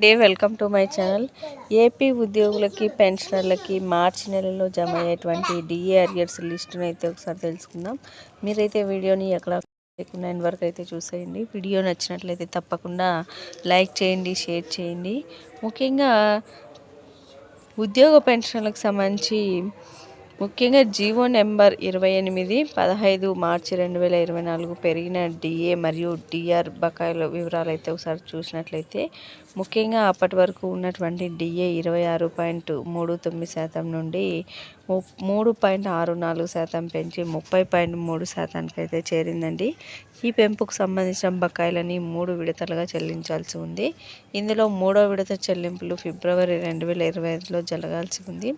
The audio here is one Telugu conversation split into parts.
Day welcome to my channel. AP ఉద్యోగులకి పెన్షనర్లకి మార్చి నెలలో జమ అయ్యేటువంటి డిఏ అరియర్స్ లిస్టును అయితే ఒకసారి తెలుసుకుందాం. మీరైతే వీడియోని ఎక్కడ లేకుండా ఎండ్ వరకు అయితే చూసేయండి. వీడియో నచ్చినట్లయితే తప్పకుండా లైక్ చేయండి షేర్ చేయండి. ముఖ్యంగా ఉద్యోగ పెన్షన్లకు సంబంధించి ముఖ్యంగా జీవో నెంబర్ ఇరవై ఎనిమిది పదహైదు మార్చి రెండు వేల ఇరవై నాలుగు పెరిగిన డిఏ మరియు డిఆర్ బకాయిల వివరాలు అయితే ఒకసారి చూసినట్లయితే ముఖ్యంగా అప్పటి వరకు ఉన్నటువంటి డిఏ ఇరవై ఆరు పాయింట్ మూడు తొమ్మిది శాతం నుండి మూడు పాయింట్ ఆరు నాలుగు శాతం పెంచి ముప్పై పాయింట్ మూడు శాతానికి అయితే చేరిందండి. ఈ పెంపుకు సంబంధించిన బకాయిలని మూడు విడతలుగా చెల్లించాల్సి ఉంది. ఇందులో మూడో విడత చెల్లింపులు ఫిబ్రవరి రెండు వేల ఇరవై ఐదులో జరగాల్సి ఉంది.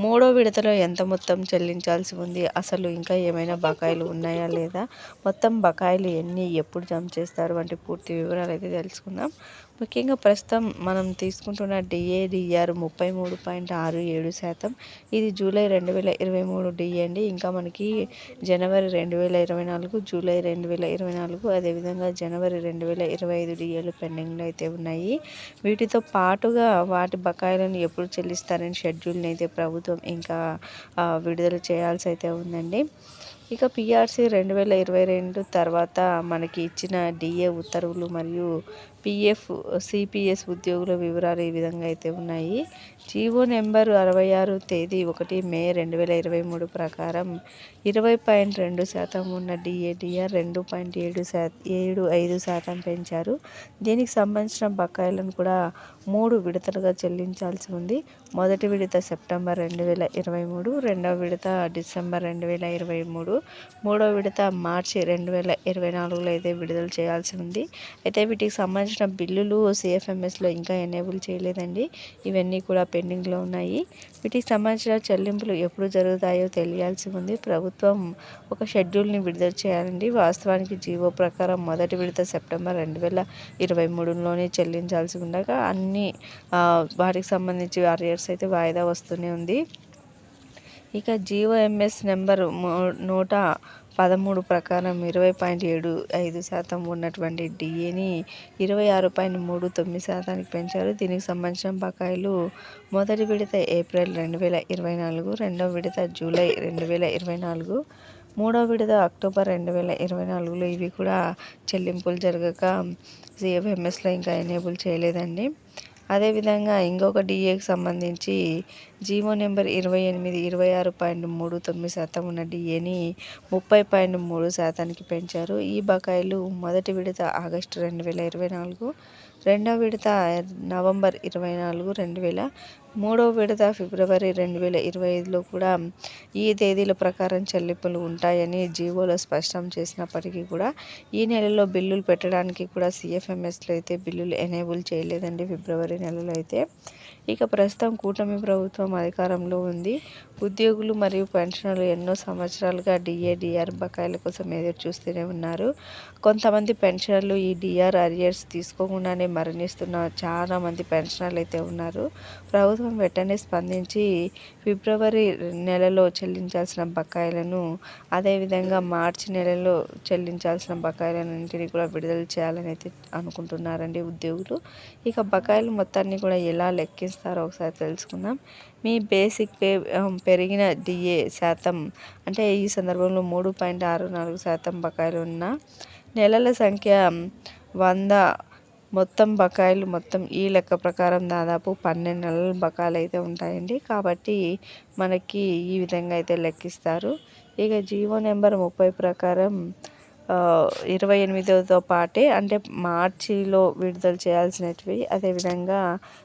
మూడో విడతలో ఎంత మొత్తం చెల్లించాల్సి ఉంది? అసలు ఇంకా ఏమైనా బకాయిలు ఉన్నాయా లేదా? మొత్తం బకాయిలు ఎన్ని? ఎప్పుడు జమ చేస్తారు? వంటి పూర్తి వివరాలు అయితే తెలుసుకుందాం. ముఖ్యంగా ప్రస్తుతం మనం తీసుకుంటున్న డిఏడిఆర్ ముప్పై మూడు పాయింట్ ఆరు ఏడు శాతం. ఇది జూలై రెండు వేల ఇరవై మూడు డిఏ అండి. ఇంకా మనకి జనవరి రెండు వేల ఇరవై నాలుగు జూలై రెండు వేల ఇరవై నాలుగు అదేవిధంగా జనవరి రెండు వేల ఇరవై ఐదు డిఏలు పెండింగ్లో అయితే ఉన్నాయి. వీటితో పాటుగా వాటి బకాయిలను ఎప్పుడు చెల్లిస్తారని షెడ్యూల్ని అయితే ప్రభుత్వం ఇంకా విడుదల చేయాల్సి అయితే ఉందండి. ఇక పిఆర్సీ రెండు వేల ఇరవై రెండు తర్వాత మనకి ఇచ్చిన డిఏ ఉత్తర్వులు మరియు పిఎఫ్ సిపిఎస్ ఉద్యోగుల వివరాలు ఈ విధంగా అయితే ఉన్నాయి. జీవో నెంబర్ అరవై ఆరు తేదీ ఒకటి మే రెండు వేల ఇరవై మూడు ప్రకారం ఇరవై పాయింట్ రెండు శాతం ఉన్న డిఏడిఆర్ రెండు పాయింట్ ఏడు శా ఏడు ఐదు శాతం పెంచారు. దీనికి సంబంధించిన బకాయిలను కూడా మూడు విడతలుగా చెల్లించాల్సి ఉంది. మొదటి విడత సెప్టెంబర్ రెండు వేల ఇరవై మూడు రెండవ విడత డిసెంబర్ రెండు వేల ఇరవై మూడు మూడవ విడత మార్చి రెండు వేల ఇరవై నాలుగులో అయితే విడుదల చేయాల్సి ఉంది. అయితే వీటికి సంబంధించిన బిల్లులు సిఎఫ్ఎంఎస్లో ఇంకా ఎనేబుల్ చేయలేదండి. ఇవన్నీ కూడా పెండింగ్లో ఉన్నాయి. వీటికి సంబంధించిన చెల్లింపులు ఎప్పుడు జరుగుతాయో తెలియాల్సి ఉంది. ప్రభుత్వం ఒక షెడ్యూల్ని విడుదల చేయాలండి. వాస్తవానికి జీవో ప్రకారం మొదటి విడత సెప్టెంబర్ రెండు వేల ఇరవై మూడులోనే చెల్లించాల్సి ఉండగా అన్ని వాటికి సంబంధించి అరియర్స్ అయితే వాయిదా వస్తూనే ఉంది. ఇక జీవోఎంఎస్ నెంబర్ నూట పదమూడు ప్రకారం ఇరవై పాయింట్ ఏడు ఐదు శాతం ఉన్నటువంటి డిఏని ఇరవై ఆరు పాయింట్ మూడు తొమ్మిది శాతానికి పెంచారు. దీనికి సంబంధించిన బకాయిలు మొదటి విడత ఏప్రిల్ రెండు వేల ఇరవై నాలుగు రెండవ విడత జూలై రెండు వేల ఇరవై నాలుగు మూడవ విడత అక్టోబర్ రెండు వేల ఇరవై నాలుగులో ఇవి కూడా చెల్లింపులు జరగక జీఎఫ్ఎంఎస్లో ఇంకా ఎనేబుల్ చేయలేదండి. అదేవిధంగా ఇంకొక డిఏకి సంబంధించి జీవో నెంబర్ ఇరవై ఎనిమిది ఇరవై ఆరు పాయింట్ మూడు తొమ్మిది శాతం ఉన్న డిఏని ముప్పై పాయింట్ మూడు శాతానికి పెంచారు. ఈ బకాయిలు మొదటి విడత ఆగస్టు రెండు వేల ఇరవై నాలుగు రెండవ విడత నవంబర్ ఇరవై నాలుగు రెండు వేల మూడవ విడత ఫిబ్రవరి రెండు వేల ఇరవై ఐదులో కూడా ఈ తేదీల ప్రకారం చెల్లింపులు ఉంటాయని జీవోలో స్పష్టం చేసినప్పటికీ కూడా ఈ నెలలో బిల్లులు పెట్టడానికి కూడా సిఎఫ్ఎంఎస్లో అయితే బిల్లులు ఎనేబుల్ చేయలేదండి ఫిబ్రవరి నెలలో అయితే. ఇక ప్రస్తుతం కూటమి ప్రభుత్వం ప్రభుత్వం అధికారంలో ఉంది. ఉద్యోగులు మరియు పెన్షనర్లు ఎన్నో సంవత్సరాలుగా డిఏ డిఆర్ బకాయిల కోసం ఎదురు చూస్తూనే ఉన్నారు. కొంతమంది పెన్షనర్లు ఈ డిఆర్ అరియర్స్ తీసుకోకుండానే మరణిస్తున్న చాలామంది పెన్షనర్లు అయితే ఉన్నారు. ప్రభుత్వం వెంటనే స్పందించి ఫిబ్రవరి నెలలో చెల్లించాల్సిన బకాయిలను అదేవిధంగా మార్చి నెలలో చెల్లించాల్సిన బకాయిలన్నింటినీ కూడా విడుదల చేయాలని అయితే అనుకుంటున్నారండి ఉద్యోగులు. ఇక బకాయిలు మొత్తాన్ని కూడా ఎలా లెక్కిస్తారో ఒకసారి తెలుసుకుందాం. మీ బేసిక్ పే పెరిగిన డిఏ శాతం అంటే ఈ సందర్భంలో మూడు పాయింట్ ఆరు నాలుగు శాతం బకాయిలు ఉన్న నెలల సంఖ్య వంద మొత్తం బకాయిలు మొత్తం ఈ లెక్క ప్రకారం దాదాపు పన్నెండు నెలల బకాయిలు అయితే ఉంటాయండి. కాబట్టి మనకి ఈ విధంగా అయితే లెక్కిస్తారు. ఇక జీవో నెంబర్ ముప్పై ప్రకారం ఇరవై ఎనిమిదవతో పాటే అంటే మార్చిలో విడుదల చేయాల్సినవి. అదేవిధంగా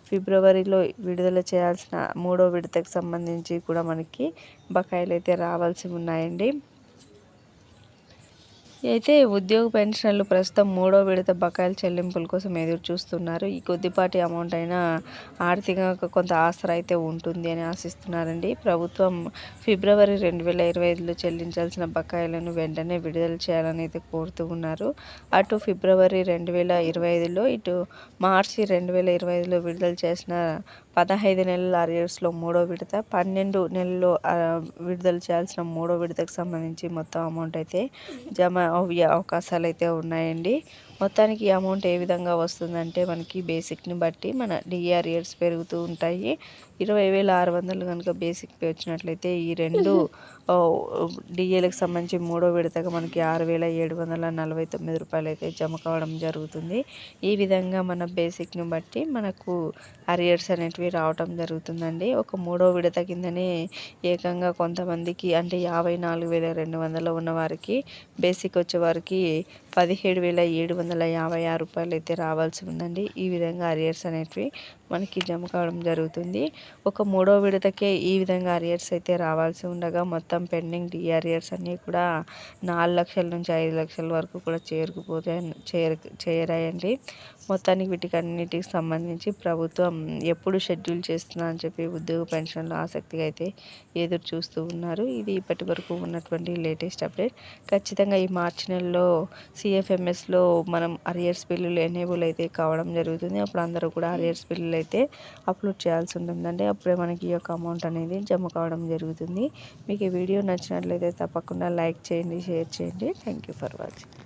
ఫిబ్రవరిలో విడుదల చేయాల్సిన మూడో విడతకు సంబంధించి కూడా మనకి బకాయిలు అయితే రావాల్సి ఉన్నాయండి. అయితే ఉద్యోగ పెన్షన్లు ప్రస్తుతం మూడో విడత బకాయిల చెల్లింపుల కోసం ఎదురు చూస్తున్నారు ఈ కొద్దిపాటి అమౌంట్ అయినా ఆర్థికంగా కొంత ఆసరా అయితే ఉంటుంది అని ఆశిస్తున్నారండి. ప్రభుత్వం ఫిబ్రవరి రెండు వేల ఇరవై ఐదులో చెల్లించాల్సిన బకాయిలను వెంటనే విడుదల చేయాలని అయితే కోరుతూ ఉన్నారు. అటు ఫిబ్రవరి రెండు వేల ఇరవై ఐదులో ఇటు మార్చి రెండు వేల ఇరవై ఐదులో విడుదల చేసిన పదహైదు నెలల అరియర్స్లో మూడో విడత పన్నెండు నెలల్లో విడుదల చేయాల్సిన మూడో విడతకు సంబంధించి మొత్తం అమౌంట్ అయితే జమ అయ్యే అవకాశాలు అయితే ఉన్నాయండి. మొత్తానికి అమౌంట్ ఏ విధంగా వస్తుందంటే మనకి బేసిక్ని బట్టి మన డిఆర్ ఇయర్స్ పెరుగుతూ ఉంటాయి. ఇరవై వేల ఆరు వందలు కనుక బేసిక్ పే వచ్చినట్లయితే ఈ రెండు డిఏలకు సంబంధించి మూడో విడతగా మనకి ఆరు వేల ఏడు వందల నలభై తొమ్మిది రూపాయలు అయితే జమ కావడం జరుగుతుంది. ఈ విధంగా మన బేసిక్ని బట్టి మనకు అరియర్స్ అనేటివి రావటం జరుగుతుందండి. ఒక మూడో విడత కిందనే ఏకంగా కొంతమందికి అంటే యాభై నాలుగు వేల రెండు వందలు ఉన్న వారికి బేసిక్ వచ్చేవారికి పదిహేడు వేల ఏడు వందల యాభై ఆరు రూపాయలు అయితే రావాల్సి ఉందండి. ఈ విధంగా అరియర్స్ అనేటివి మనకి జమ కావడం జరుగుతుంది. ఒక మూడో విడతకే ఈ విధంగా అరియర్స్ అయితే రావాల్సి ఉండగా మొత్తం పెండింగ్ డిఆర్ఇయర్స్ అన్నీ కూడా నాలుగు లక్షల నుంచి ఐదు లక్షల వరకు కూడా చేరుకుపోతే చేరు చేరాయండి. మొత్తానికి వీటికి అన్నిటికి సంబంధించి ప్రభుత్వం ఎప్పుడు షెడ్యూల్ చేస్తుందా అని చెప్పి ఉద్యోగ పెన్షన్లు ఆసక్తిగా అయితే ఎదురు చూస్తూ ఉన్నారు. ఇది ఇప్పటి వరకు ఉన్నటువంటి లేటెస్ట్ అప్డేట్. ఖచ్చితంగా ఈ మార్చి నెలలో సిఎఫ్ఎంఎస్లో మనం అరియర్స్ బిల్లులు ఎనేబుల్ అయితే కావడం జరుగుతుంది. అప్పుడు అందరూ కూడా అరియర్స్ బిల్లులు అయితే అప్లోడ్ చేయాల్సి ఉంటుందండి. అప్పుడే మనకి ఈ యొక్క అమౌంట్ అనేది జమ కావడం జరుగుతుంది. మీకు ఈ వీడియో నచ్చినట్లయితే తప్పకుండా లైక్ చేయండి షేర్ చేయండి. Thank you for watching